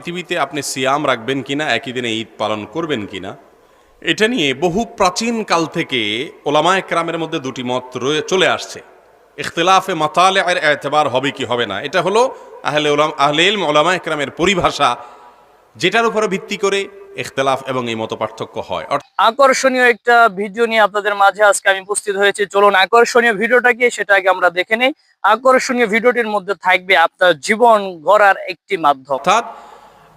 পৃথিবীতে আপনি সিয়াম রাখবেন কিনা একই দিনে ঈদ পালন করবেন কিনা এটা নিয়ে বহু প্রাচীন কাল থেকে ওলামা একরামের মধ্যে দুটি মত রয়ে চলে আসছে। ইখতলাফে মাতালে এর এতবার হবে কি হবে না এটা হলো আহলে ওলাম আহলে ইলম ওলামা একরামের পরিভাষা যেটার উপরে ভিত্তি করে ইখতলাফ এবং এই মত পার্থক্য হয়। আকর্ষণীয় একটা ভিডিও নিয়ে আপনাদের মাঝে আজকে আমি উপস্থিত হয়েছি। চলুন আকর্ষণীয় ভিডিওটা কি সেটা আগে আমরা দেখে নেই। আকর্ষণীয় ভিডিওটির মধ্যে থাকবে আপনার জীবন গড়ার একটি মাধ্যম। অর্থাৎ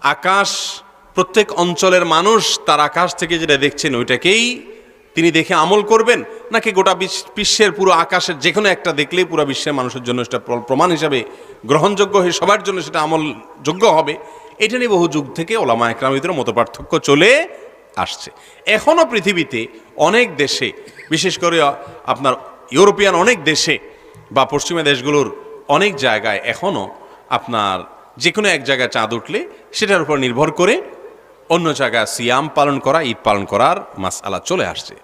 আকাশ, প্রত্যেক অঞ্চলের মানুষ তার আকাশ থেকে যেটা দেখছেন ওইটাকেই তিনি দেখে আমল করবেন, নাকি গোটা বিশ্ব- বিশ্বের পুরো আকাশের যে কোনো একটা দেখলেই পুরো বিশ্বের মানুষের জন্য সেটা প্রমাণ হিসাবে গ্রহণযোগ্য হয়ে সবার জন্য সেটা আমলযোগ্য হবে। এটা নিয়ে বহু যুগ থেকে ওলামা একরামিদের মত পার্থক্য চলে আসছে। এখনও পৃথিবীতে অনেক দেশে, বিশেষ করে আপনার ইউরোপিয়ান অনেক দেশে বা পশ্চিমা দেশগুলোর অনেক জায়গায় এখনও আপনার যে কোনো এক জায়গায় চাঁদ উঠলে সেটার উপর নির্ভর করে অন্য জায়গায় সিয়াম পালন করা, ঈদ পালন করার মাসআলা চলে আসছে।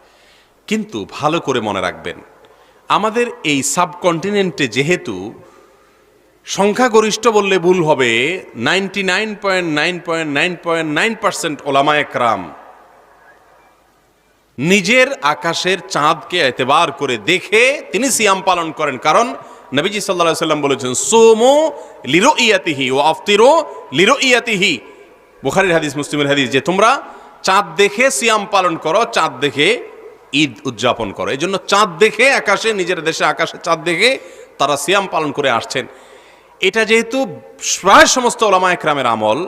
কিন্তু ভালো করে মনে রাখবেন, আমাদের এই সাবকন্টিনেন্টে যেহেতু সংখ্যাগরিষ্ঠ বললে ভুল হবে ninety nine point nine point nine point nine percent ওলামা একরাম নিজের আকাশের চাঁদকে এতেবার করে দেখে তিনি সিয়াম পালন করেন। কারণ নবীজি সাল্লাহ সাল্লাম বলেছেন, সোমো লিরো ইয়াতিহি ও আফতিরো লিরো ইয়াতিহি বুখারির হাদিস, মুসলিমের হাদিস, যে তোমরা চাঁদ দেখে সিয়াম পালন করো, চাঁদ দেখে ঈদ উদযাপন করো। এই জন্য চাঁদ দেখে আকাশে, নিজের দেশে আকাশে চাঁদ দেখে তারা সিয়াম পালন করে আসছেন। এটা যেহেতু প্রায় সমস্ত ওলামা একরামের আমল,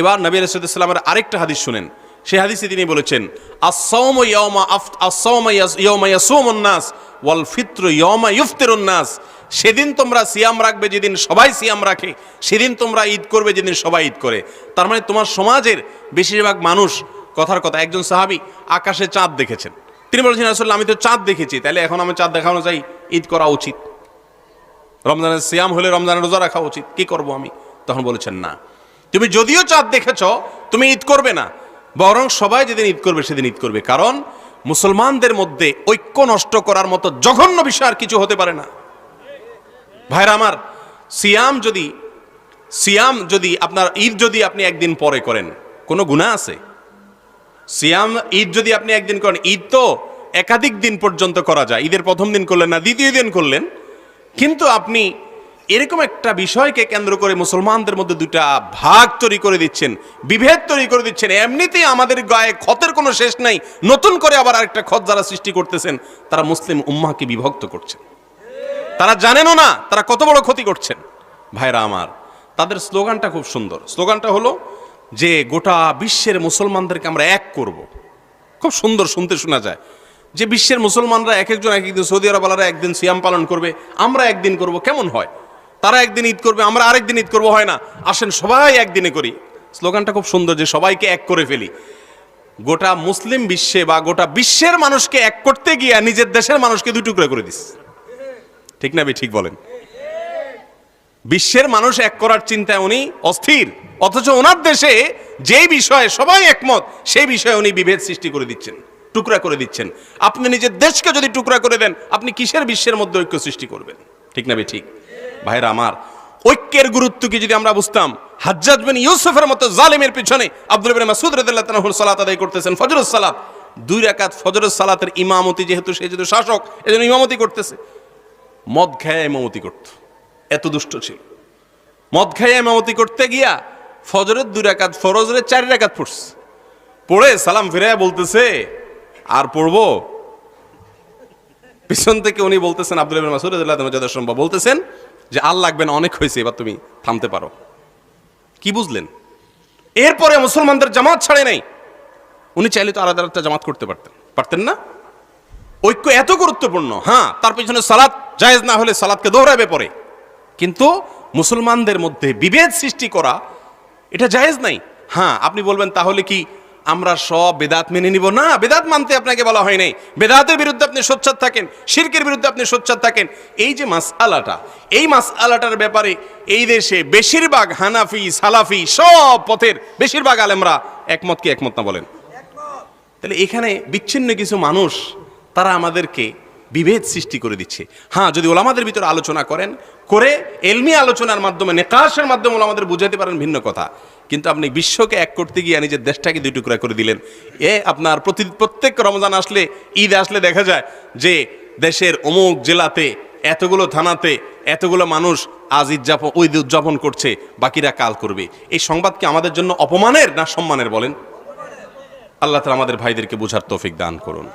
এবার নবী রসুলামের আরেকটা হাদিস শুনেন। সেই হাদিসে তিনি বলেছেন, আসসাওম ইয়াউমা আফ ওয়াল ফিত্র ইফতিরুন নাস। সেদিন তোমরা সিয়াম রাখবে যেদিন সবাই সিয়াম রাখে, সেদিন তোমরা ঈদ করবে যেদিন সবাই ঈদ করে। তার মানে তোমার সমাজের বেশিরভাগ মানুষ, কথার কথা, একজন সাহাবী আকাশে চাঁদ দেখেছেন। তিনি বলেছেন আসলে আমি তো চাঁদ দেখেছি তাহলে এখন আমি চাঁদ দেখানো চাই, ঈদ করা উচিত। রমজানের সিয়াম হলে রমজানের রোজা রাখা উচিত, কি করব আমি? তখন বলেছেন, না। তুমি যদিও চাঁদ দেখেছ, তুমি ঈদ করবে না, বরং সবাই যেদিন ঈদ করবে, সেদিন ঈদ করবে। কারণ মুসলমানদের মধ্যে ঐক্য নষ্ট করার মতো জঘন্য বিষয় আর কিছু হতে পারে না। ভাইরা আমার, সিয়াম যদি সিয়াম যদি আপনার ঈদ যদি আপনি একদিন পরে করেন, কোনো গুণা আছে? সিয়াম ঈদ যদি আপনি একদিন করেন, ঈদ তো একাধিক দিন পর্যন্ত করা যায়। ঈদের প্রথম দিন করলেন না, দ্বিতীয় দিন করলেন। কিন্তু আপনি এরকম একটা বিষয়কে কেন্দ্র করে মুসলমানদের মধ্যে দুটা ভাগ তৈরি করে দিচ্ছেন, বিভেদ তৈরি করে দিচ্ছেন। এমনিতেই আমাদের গায়ে ক্ষতের কোনো শেষ নাই। নতুন করে আবার আরেকটা ক্ষত যারা সৃষ্টি করতেছেন, তারা মুসলিম উম্মাহকে বিভক্ত করছেন। তারা জানেনও না তারা কত বড় ক্ষতি করছেন। ভাইরা আমার, তাদের স্লোগানটা খুব সুন্দর। স্লোগানটা হলো, যে গোটা বিশ্বের মুসলমানদেরকে আমরা এক করব। খুব সুন্দর শুনতে শোনা যায়। যে বিশ্বের মুসলমানরা এক একজন, এক একদিন সৌদি আরবালারা একদিন সিয়াম পালন করবে, আমরা একদিন করব, কেমন হয়? তারা একদিন ঈদ করবে, আমরা আরেকদিন ঈদ করব, হয় না? আসেন সবাই একদিনে করি। স্লোগানটা খুব সুন্দর যে সবাইকে এক করে ফেলি। গোটা মুসলিম বিশ্বে বা গোটা বিশ্বের মানুষকে এক করতে গিয়ে নিজের দেশের মানুষকে দুই টুকরা করে দিস। ঠিক না ঠিক বলেন। বিশ্বের মানুষ এক করার চিন্তায় উনি অস্থির। অথচ ওনার দেশে যেই বিষয়ে সবাই একমত, সেই বিষয়ে উনি বিভেদ সৃষ্টি করে দিচ্ছেন, টুকরা করে দিচ্ছেন। আপনি নিজের দেশকে যদি টুকরা করে দেন, আপনি কিসের বিশ্বের মধ্যে ঐক্য সৃষ্টি করবেন? ঠিক না ঠিক? ভাইরা আমার, ঐক্যের গুরুত্ব কি যদি আমরা বুঝতাম? হাজ্জাজ বিন ইউসুফের মতো জালিমের পিছনে আব্দুল ইবনে মাসউদ রাদিয়াল্লাহু সালাত আদায় করতেছেন ফজরুস সালাত। দুই রাকাত ফজরুস সালাতের ইমামতি যেহেতু, সে যেহেতু শাসক, এজন্য ইমামতি করতেছে। মদ খায় ইমামতি করত। এত দুষ্ট ছিল। মদ খাইয়া ইমামতি করতে গিয়া ফজরের দুই রাকাত, ফরজরে চারি রাকাত পড়ছে। পড়ে সালাম ফিরাইয়া বলতেছে, আর পড়ব? পিছন থেকে উনি বলতেছেন, আব্দুল ইবনে সম্ভব। বলতেছেন যে আর লাগবে না, অনেক হয়েছে, এবার তুমি থামতে পারো। কি বুঝলেন? এরপরে মুসলমানদের জামাত ছাড়ে নাই। উনি চাইলে তো আলাদা একটা জামাত করতে পারতেন। পারতেন না? ঐক্য এত গুরুত্বপূর্ণ। হ্যাঁ তার পিছনে সালাদ জায়েজ না হলে সালাদকে দোহরাবে পরে। কিন্তু মুসলমানদের মধ্যে বিভেদ সৃষ্টি করা, এটা জায়েজ নাই। হ্যাঁ আপনি বলবেন, তাহলে কি আমরা সব বেদাত মেনে নিব? না, বেদাত মানতে আপনাকে বলা হয় নাই। বেদাতের বিরুদ্ধে আপনি সোচ্চার থাকেন, শিরকের বিরুদ্ধে আপনি সোচ্চার থাকেন। এই যে মাস আলাটা এই মাস আলাটার ব্যাপারে এই দেশে বেশিরভাগ হানাফি, সালাফি সব পথের বেশিরভাগ আলেমরা একমত কি একমত না বলেন? তাহলে এখানে বিচ্ছিন্ন কিছু মানুষ, তারা আমাদেরকে বিভেদ সৃষ্টি করে দিচ্ছে। হ্যাঁ যদি ওলামাদের ভিতরে আলোচনা করেন, করে এলমি আলোচনার মাধ্যমে, নেকাশের মাধ্যমে ওলামাদের বুঝাতে পারেন ভিন্ন কথা। কিন্তু আপনি বিশ্বকে এক করতে গিয়ে নিজের দেশটাকে দুই টুকরা করে দিলেন। এ আপনার প্রতি প্রত্যেক রমজান আসলে, ঈদ আসলে দেখা যায় যে দেশের অমুক জেলাতে, এতগুলো থানাতে, এতগুলো মানুষ আজ উদযাপন ওই উদযাপন করছে, বাকিরা কাল করবে। এই সংবাদ কি আমাদের জন্য অপমানের না সম্মানের বলেন? আল্লাহ তালা আমাদের ভাইদেরকে বোঝার তৌফিক দান করুন।